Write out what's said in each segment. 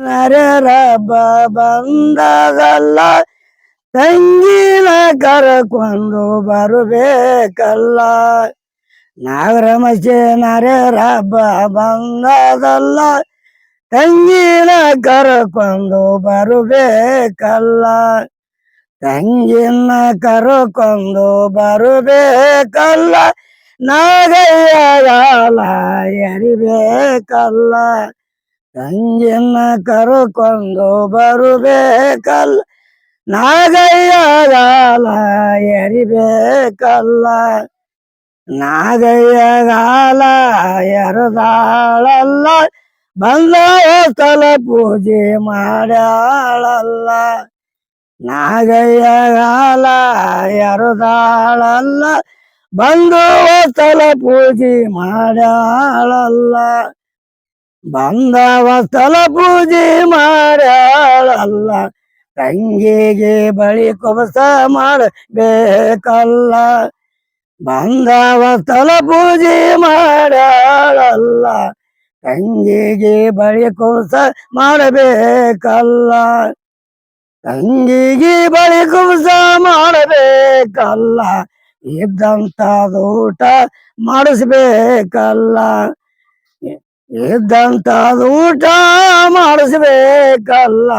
ನರರಬ್ಬ ಬಂದದಲ್ಲ ತಂಗಿನ ಕರಕೊಂಡು ಬರಬೇಕಲ್ಲ ನಾಗರಮಸೆ ನರರಬ್ಬ ಬಂದದಲ್ಲ ತಂಗಿನ ಕರಕೊಂಡು ಬರಬೇಕಲ್ಲ ತಂಗಿನ ಕರಕೊಂಡು ಬರಬೇಕಲ್ಲ ನಾಗಯ್ಯಗಾಲ ಎರಿಬೇಕಲ್ಲ ತಂಗಿನ ಕರಕೊಂಡು ಬರುಬೇಕಲ್ಲ, ನಾಗಯ್ಯಗಾಲ ಎರಿಬೇಕಲ್ಲ. ನಾಗಯ್ಯಗಾಲ ಎರದಾಳಲ್ಲ ಬಂದ ಸ್ಥಳ ಪೂಜೆ ಮಾಡ್ಯಾಳಲ್ಲ. ನಾಗಯ್ಯಗಾಲ ಎರದಾಳಲ್ಲ ಬಂದು ಸ್ಥಳ ಪೂಜೆ ಮಾಡ್ಯಾಳಲ್ಲ. ಬಂದವ ಸ್ಥಳ ಪೂಜೆ ಮಾಡ್ಯಾಳಲ್ಲ, ತಂಗಿಗೆ ಬಳಿ ಕೊಬಸ ಮಾಡಬೇಕಲ್ಲ. ಬಂದವ ಸ್ಥಳ ಪೂಜೆ ಮಾಡ್ಯಾಳಲ್ಲ, ತಂಗಿಗೆ ಬಳಿ ಕೊಬಸ ಮಾಡಬೇಕಲ್ಲ. ತಂಗಿಗೆ ಬಳಿ ಕುಬಸ ಮಾಡಬೇಕಲ್ಲ, ಇದ್ದಂತ ಊಟ ಮಾಡಿಸ್ಬೇಕಲ್ಲ. ಇದ್ದಂತದ ಊಟ ಮಾಡಿಸ್ಬೇಕಲ್ಲ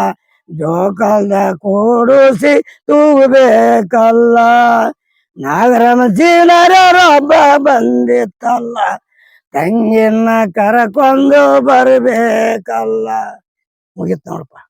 ಜೋಕಾಲ್ದ ಕೂಡಿಸಿ ತೂಗಬೇಕಲ್ಲ. ನಾಗರಮ ಹಬ್ಬ ಬಂದಿತ್ತಲ್ಲ ತಂಗಿನ ಕರಕೊಂಡು ಬರಬೇಕಲ್ಲ. ಮುಗಿತ್ ನೋಡಪ್ಪ.